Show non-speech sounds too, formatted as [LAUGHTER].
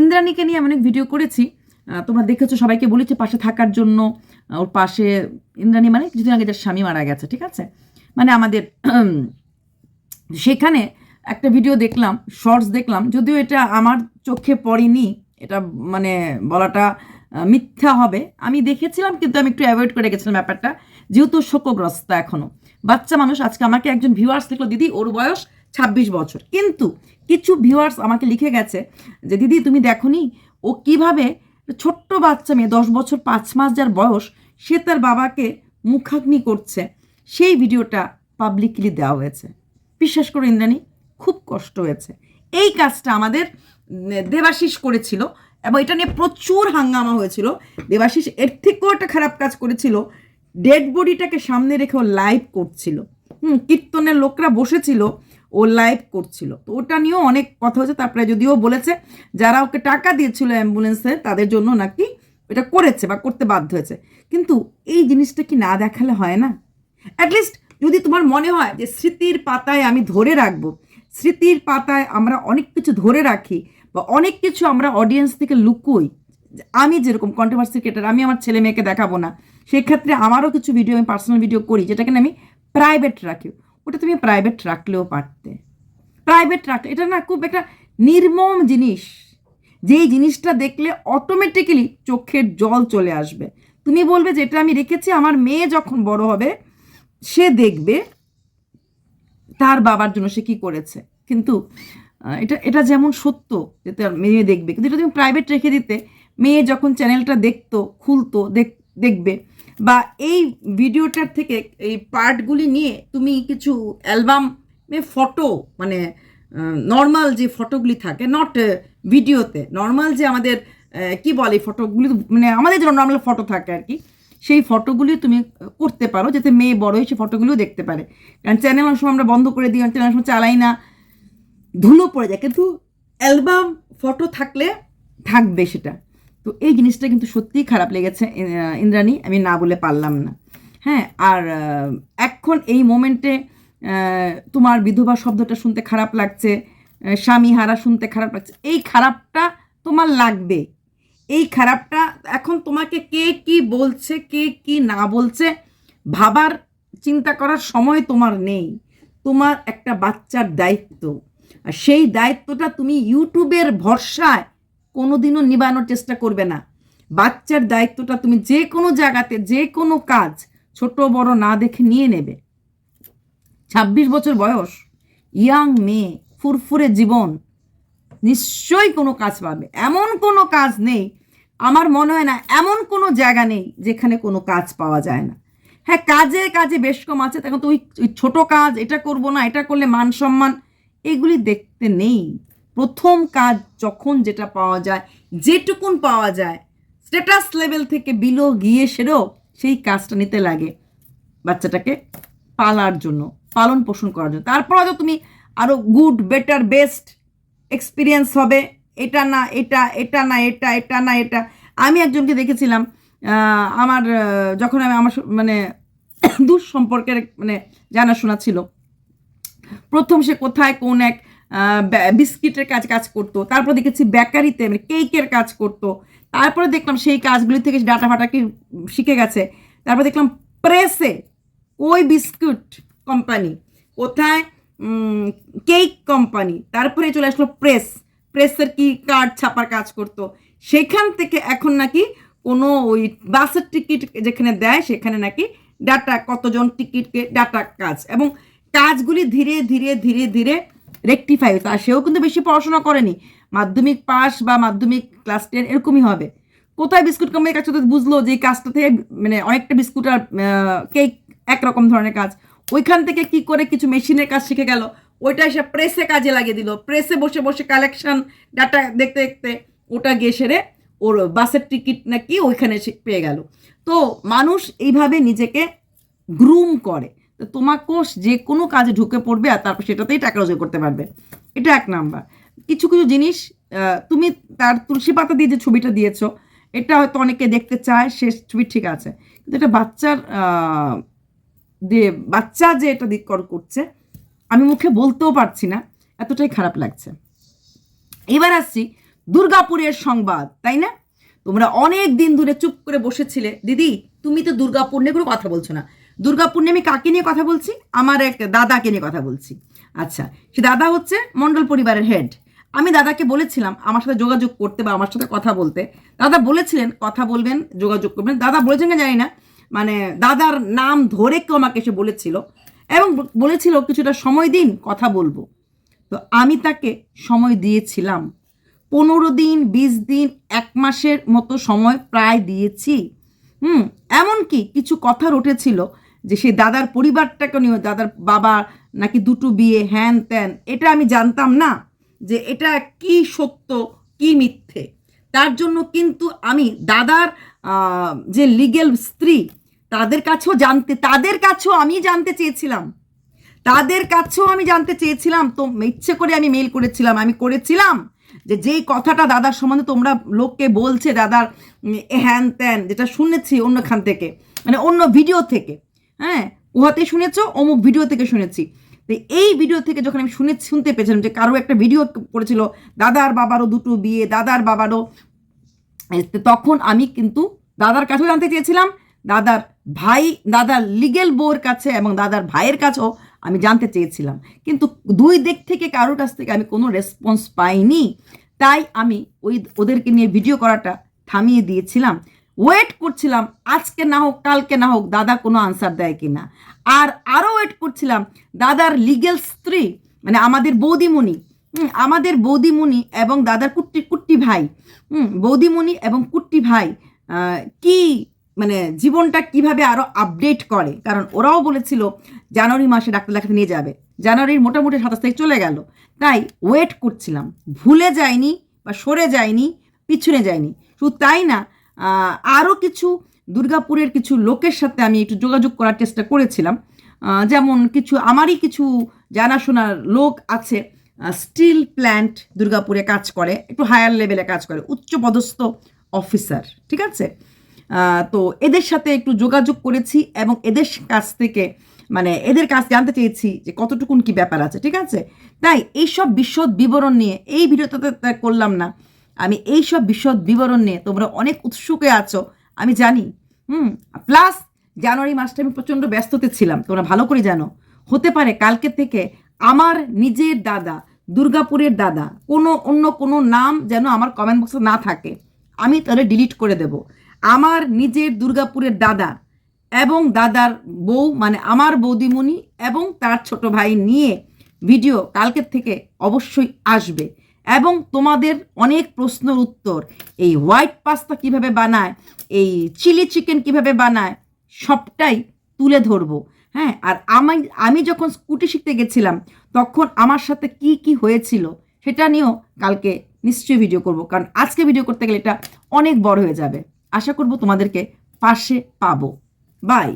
ইন্দ্রাণীকে নিয়ে আমি অনেক ভিডিও করেছি। তোমরা দেখেছ, সবাইকে বলেছি পাশে থাকার জন্য ওর পাশে ইন্দ্রাণী মানে কিছুদিন আগে যার স্বামী মারা গেছে, ঠিক আছে? মানে আমাদের [CLEARS THROAT] সেখানে একটা ভিডিও দেখলাম শর্টস দেখলাম, যদিও এটা আমার চোখে পড়েনি, এটা মানে বলাটা মিথ্যা হবে। আমি দেখেছিলাম, কিন্তু আমি একটু অ্যাভয়েড করে গেছিলাম ব্যাপারটা। যেহেতু শোকগ্রস্ত এখনও বাচ্চা মানুষ, আজকে আমাকে একজন ভিউয়ার্স লিখলো দিদি, ওর বয়স ছাব্বিশ বছর। কিন্তু কিছু ভিউয়ার্স আমাকে লিখে গেছে যে, দিদি, তুমি দেখোনি? ও কীভাবে ছোট্ট বাচ্চা মেয়ে, দশ বছর পাঁচ মাস যার বয়স, সে তার বাবাকে মুখাগ্নি করছে। সেই ভিডিওটা পাবলিকলি দেওয়া হয়েছে। বিশ্বাস করো ইন্দ্রাণী, খুব কষ্ট হয়েছে। এই কাজটা আমাদের দেবাশিস করেছিল এবং এটা নিয়ে প্রচুর হাঙ্গামা হয়েছিল। দেবাশিস এর থেকেও একটা খারাপ কাজ করেছিল। ডেড বডিটাকে সামনে রেখেও লাইভ করছিল। হুম, কীর্তনের লোকরা বসেছিল। ও লাইভ করছিল। তো ওটা নিয়েও অনেক কথা হয়েছে। তারপরে যদিও বলেছে, যারা ওকে টাকা দিয়েছিল অ্যাম্বুলেন্সে, তাদের জন্য নাকি এটা করেছে বা করতে বাধ্য হয়েছে। কিন্তু এই জিনিসটা কি না দেখালে হয় না? অ্যাটলিস্ট যদি তোমার মনে হয় যে স্মৃতির পাতায় আমি ধরে রাখব, স্মৃতির পাতায় আমরা অনেক কিছু ধরে রাখি বা অনেক কিছু আমরা অডিয়েন্স থেকে লুকোই আমি যেরকম কন্ট্রোভার্সি ক্রিয়েটার আমি আমার ছেলে মেয়েকে দেখাবো না। সেক্ষেত্রে আমারও কিছু ভিডিও আমি পার্সোনাল ভিডিও করি, যেটাকে আমি প্রাইভেট রাখি। ওটা তুমি প্রাইভেট রাখলেও পারতে। প্রাইভেট রাখলে এটা না খুব একটা নির্মম জিনিস। যেই জিনিসটা দেখলে অটোমেটিক্যালি চোখের জল চলে আসবে। তুমি বলবে যে, এটা আমি রেখেছি, আমার মেয়ে যখন বড় হবে, সে দেখবে তার বাবার জন্য সে কি করেছে। কিন্তু এটা এটা যেমন সত্য যে তার মেয়ে দেখবে। কিন্তু এটা তুমি প্রাইভেট রেখে দিতে, মেয়ে যখন চ্যানেলটা দেখতো, খুলতো, দেখ, দেখবে বা এই ভিডিওটার থেকে এই পার্টগুলি নিয়ে তুমি কিছু অ্যালবাম ফটো মানে নর্মাল যে ফটোগুলি থাকে নট ভিডিওতে নর্মাল যে আমাদের কি বলে ফটোগুলি মানে আমাদের যে নর্মাল ফটো থাকে আর কি, সেই ফটোগুলি তুমি করতে পারো, যাতে মেয়ে বড় হয়ে সেই ফটোগুলিও দেখতে পারে। কারণ চ্যানেল অনেক সময় আমরা বন্ধ করে দিই চ্যানেল সময় চালাই না, ধুলো পড়ে যায়, কিন্তু অ্যালবাম ফটো থাকলে থাকবে সেটা। তো এই জিনিসটা কিন্তু সত্যিই খারাপ লেগেছে ইন্দ্রাণী। আমি না বলে পারলাম না। হ্যাঁ আর এখন এই মোমেন্টে তোমার বিধবা শব্দটা শুনতে খারাপ লাগছে স্বামী হারা শুনতে খারাপ লাগছে। এই খারাপটা তোমার লাগবে। এই খারাপটা এখন তোমাকে কে কি বলছে, কে কি না বলছে, ভাবার চিন্তা করার সময় তোমার নেই। তোমার একটা বাচ্চার দায়িত্ব। আর সেই দায়িত্বটা তুমি ইউটিউবের ভরসায় কোনোদিনও নিবানোর চেষ্টা করবে না। বাচ্চার দায়িত্বটা তুমি যে কোনো জায়গাতে যে কোনো কাজ ছোট বড় না দেখে নিয়ে নেবে। ছাব্বিশ বছর বয়স, ইয়াং মেয়ে, ফুরফুরে জীবন, নিশ্চয়ই কোনো কাজ পাবে। এমন কোনো কাজ নেই, আমার মনে হয় না এমন কোনো জায়গা নেই যেখানে কোনো কাজ পাওয়া যায় না। হ্যাঁ কাজে কাজে বেশ কম আছে, তখন তো ওই ছোটো কাজ, এটা করব না, এটা করলে মান সম্মান, এগুলি দেখতে নেই। প্রথম কাজ যখন যেটা পাওয়া যায়, যেটুকুন পাওয়া যায় স্ট্যাটাস লেভেল থেকে বিলো গিয়ে সেরেও সেই কাজটা নিতে লাগে বাচ্চাটাকে পালার জন্য, পালন পোষণ করার জন্য। তারপর হয়তো তুমি আরও গুড বেটার বেস্ট এক্সপিরিয়েন্স হবে। এটা না, এটা এটা না, এটা এটা না, এটা। আমি একজনকে দেখেছিলাম আমার যখন আমি আমার মানে [COUGHS] দূর সম্পর্কের মানে জানাশোনা ছিল, প্রথম সে কোথায়, কোন এক বিস্কিটের কাজ কাজ করতো। তারপর দেখেছি বেকারিতে মানে কেকের কাজ করতো। তারপরে দেখলাম সেই কাজগুলি থেকে ডাটা ফাটা কি শিখে গেছে। তারপর দেখলাম প্রেসে ওই বিস্কুট কোম্পানি, কোথায় কেক কোম্পানি, তারপরে চলে আসলো প্রেস। প্রেসের কি কার্ড ছাপার কাজ করতো। সেখান থেকে এখন নাকি কোনো ওই বাসের টিকিট যেখানে দেয়, সেখানে নাকি ডাটা কতজন টিকিটকে, ডাটা কাজ। এবং কাজগুলি ধীরে ধীরে ধীরে ধীরে রেকটিফাই আর সেও কিন্তু বেশি পড়াশোনা করেনি। মাধ্যমিক পাস বা মাধ্যমিক ক্লাস টেন এরকমই হবে। কোথায় বিস্কুট কোম্পানির কাছে তো বুঝলো যে এই কাজটা থেকে মানে অনেকটা বিস্কুট আর কেক একরকম ধরনের কাজ। ওইখান থেকে কি করে কিছু মেশিনের কাজ শিখে গেল? ওইটা এসে প্রেসে কাজে লাগিয়ে দিল। প্রেসে বসে বসে কালেকশন ডাটা দেখতে দেখতে ওটা গিয়ে সেরে ওর বাসের টিকিট নাকি ওইখানে পেয়ে গেল। তো মানুষ এইভাবে নিজেকে গ্রুম করে। তো তোমাকেও যে কোনো কাজে ঢুকে পড়বে আর তারপর সেটাতেই টাকা রোজগার করতে পারবে। এটা এক নাম্বার। কিছু কিছু জিনিস তুমি তার তুলসী পাতা দিয়ে যে ছবিটা দিয়েছ, এটা হয়তো অনেকে দেখতে চায়, সে ছবি ঠিক আছে। কিন্তু এটা বাচ্চার দিয়ে বাচ্চা যে এটা দিক কর- করছে, আমি মুখে বলতেও পারছি না, এতটাই খারাপ লাগছে। এবার আসছি দুর্গাপুরের সংবাদ, তাই না? তোমরা অনেক দিন ধরে চুপ করে বসেছিলে। দিদি, তুমি তো দুর্গাপুর নিয়ে কোনো কথা বলছো না। দুর্গাপুর নিয়ে আমি কাকে নিয়ে কথা বলছি? আমার এক দাদাকে নিয়ে কথা বলছি। আচ্ছা সে দাদা হচ্ছে মণ্ডল পরিবারের হেড আমি দাদাকে বলেছিলাম আমার সাথে যোগাযোগ করতে বা আমার সাথে কথা বলতে। দাদা বলেছিলেন, কথা বলবেন, যোগাযোগ করবেন। দাদা বলেছেন কিনা জানি না মানে দাদার নাম ধরে কেউ আমাকে এসে বলেছিল এবং বলেছিল কিছুটা সময় দিন কথা বলব। তো আমি তাকে সময় দিয়েছিলাম। পনেরো দিন, বিশ দিন, এক মাসের মতো সময় প্রায় দিয়েছি। হুম, এমনকি কিছু কথার উঠেছিল যে সেই দাদার পরিবারটাকে নিয়ে, দাদার বাবা নাকি দুটো বিয়ে, হ্যান ত্যান, এটা আমি জানতাম না যে এটা কি সত্য, কি মিথ্যে। তার জন্য কিন্তু আমি দাদার যে লিগেল স্ত্রী, তাদের কাছেও জানতে, তাদের কাছেও আমি জানতে চেয়েছিলাম। তাদের কাছেও আমি জানতে চেয়েছিলাম। তো ইচ্ছে করে আমি মেল করেছিলাম। আমি করেছিলাম যে যেই কথাটা দাদার সম্বন্ধে তোমরা লোককে বলছে, দাদার হ্যান ত্যান, যেটা শুনেছি অন্যখান থেকে মানে অন্য ভিডিও থেকে। হ্যাঁ উহাতে শুনেছ, অমুক ভিডিও থেকে শুনেছি। তো এই ভিডিও থেকে যখন আমি শুনে শুনতে পেয়েছিলাম যে কারও একটা ভিডিও করেছিল দাদার বাবারও দুটো বিয়ে, দাদার বাবারও তখন আমি কিন্তু দাদার কাছেও জানতে চেয়েছিলাম, দাদার ভাই, দাদার লিগেল বউয়ের কাছে এবং দাদার ভাইয়ের কাছেও আমি জানতে চেয়েছিলাম। কিন্তু দুই দিক থেকে কারোর কাছ থেকে আমি কোনো রেসপন্স পাইনি। তাই আমি ওই ওদেরকে নিয়ে ভিডিও করাটা থামিয়ে দিয়েছিলাম। ওয়েট করছিলাম, আজকে না হোক, কালকে না হোক, দাদা কোনো আনসার দেয় কিনা। আর আরও ওয়েট করছিলাম, দাদার লিগেল স্ত্রী মানে আমাদের বৌদিমণি আমাদের বৌদিমণি এবং দাদার কুট্টি কুট্টি ভাই বৌদিমণি এবং কুট্টি ভাই কি মানে জীবনটা কীভাবে আরও আপডেট করে? কারণ ওরাও বলেছিল, জানুয়ারি মাসে ডাক্তার দেখাতে নিয়ে যাবে। জানুয়ারির মোটামুটি সাতাশ থেকে চলে গেল। তাই ওয়েট করছিলাম। ভুলে যায়নি বা সরে যায়নি পিছনে যায়নি শুধু তাই না আরও কিছু দুর্গাপুরের কিছু লোকের সাথে আমি একটু যোগাযোগ করার চেষ্টা করেছিলাম। যেমন কিছু, আমারই কিছু জানাশোনার লোক আছে স্টিল প্ল্যান্ট দুর্গাপুরে কাজ করে, একটু হায়ার লেভেলে কাজ করে, উচ্চপদস্থ অফিসার, ঠিক আছে? তো এদের সাথে একটু যোগাযোগ করেছি এবং এদের কাছ থেকে মানে এদের কাছ জানতে চেয়েছি যে কতটুকুন কি ব্যাপার আছে, ঠিক আছে? তাই এইসব বিশদ বিবরণ নিয়ে, এই ভিডিওটাতে করলাম না। আমি এইসব বিশদ বিবরণ নিয়ে তোমরা অনেক উৎসুকে আছো, আমি জানি। হুম, প্লাস জানুয়ারি মাসটা আমি প্রচণ্ড ব্যস্ততে ছিলাম, তোমরা ভালো করে জানো। হতে পারে কালকে থেকে আমার নিজের দাদা, দুর্গাপুরের দাদা, কোনো অন্য কোনো নাম যেন আমার কমেন্ট বক্সে না থাকে, আমি তাহলে ডিলিট করে দেব। আমার নিজের দুর্গাপুরের দাদা এবং দাদার বউ মানে আমার বৌদিমণি এবং তার ছোট ভাই নিয়ে ভিডিও কালকের থেকে অবশ্যই আসবে। এবং তোমাদের অনেক প্রশ্নের উত্তর। এই হোয়াইট পাস্তা কীভাবে বানায়, এই চিলি চিকেন কীভাবে বানায়, সবটাই তুলে ধরবো। হ্যাঁ আর আমি আমি যখন স্কুটি শিখতে গেছিলাম, তখন আমার সাথে কি কি হয়েছিল সেটা নিয়েও কালকে নিশ্চয়ই ভিডিও করব। কারণ আজকে ভিডিও করতে গেলে এটা অনেক বড় হয়ে যাবে। আশা করব তোমাদেরকে পাশে পাবো। বাই